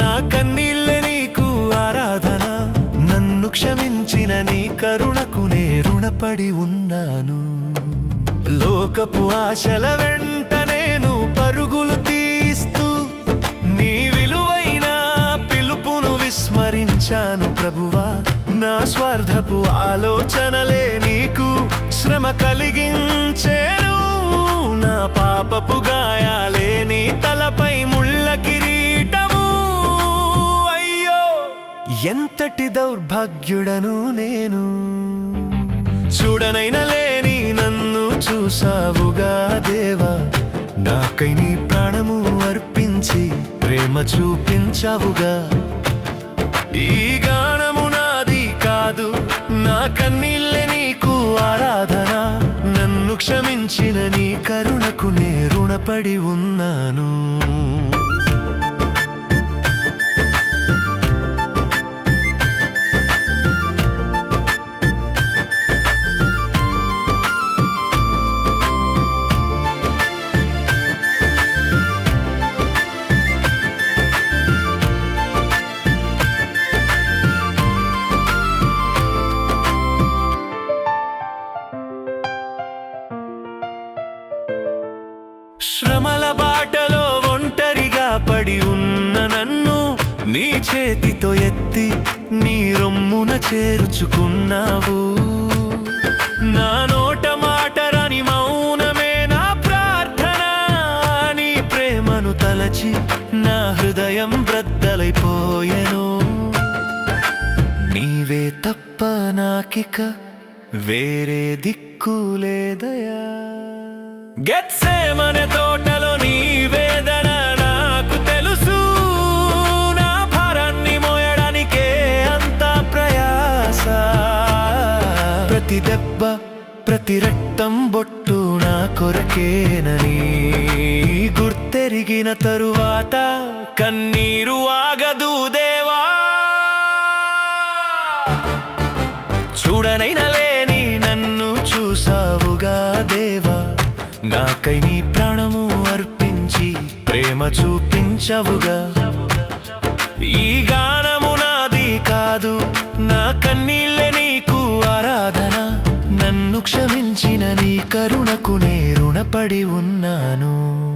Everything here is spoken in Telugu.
నా కన్నీళ్ళ నీకు ఆరాధన. నన్ను క్షమించిన నీ కరుణకు నే రుణపడి ఉన్నాను. లోకపు ఆశల వెంట నేను పరుగులు తీస్తూ నీ విలువైన పిలుపును విస్మరించాను ప్రభువా. నా స్వార్థపు ఆలోచనలే నీకు శ్రమ కలిగించేను. నా పాపపు గాయా ఎంతటి దౌర్భాగ్యుడను నేను. చూడనైనా లేని నన్ను చూసావుగా దేవా. నాకై నీ ప్రాణము అర్పించి ప్రేమ చూపించావుగా. ఈ గానము నాది కాదు నా కన్నీళ్ళే నీకు ఆరాధన. నన్ను క్షమించిన నీ కరుణకు నే రుణపడి ఉన్నాను. శ్రమల బాటలో ఒంటరిగా పడి ఉన్న నన్ను నీ చేతితో ఎత్తి నీ రొమ్మున చేర్చుకున్నావు. నా నోట మాటరని మౌనమే నా ప్రార్థన. నీ ప్రేమను తలచి నా హృదయం బ్రద్దలైపోయెను. నీవే తప్ప నాకిక వేరే దిక్కు లేదయా? గెత్సేమనే తోటలో నీ వేదన నాకు తెలుసు. నా భారాన్ని మోయడానికే అంత ప్రయాస. ప్రతి దెబ్బ ప్రతి రక్తం బొట్టు నా కొరకేనని గుర్తెరిగిన తరువాత కన్నీరు ఆగదు దేవా. చూడనైనా లేని నన్ను చూసావుగా దేవా. నాకై నీ ప్రాణము అర్పించి ప్రేమ చూపించవుగా. ఈ గానము నాది కాదు నా కన్నీళ్ళే నీకు ఆరాధన. నన్ను క్షమించిన నీ కరుణకు నే రుణపడి ఉన్నాను.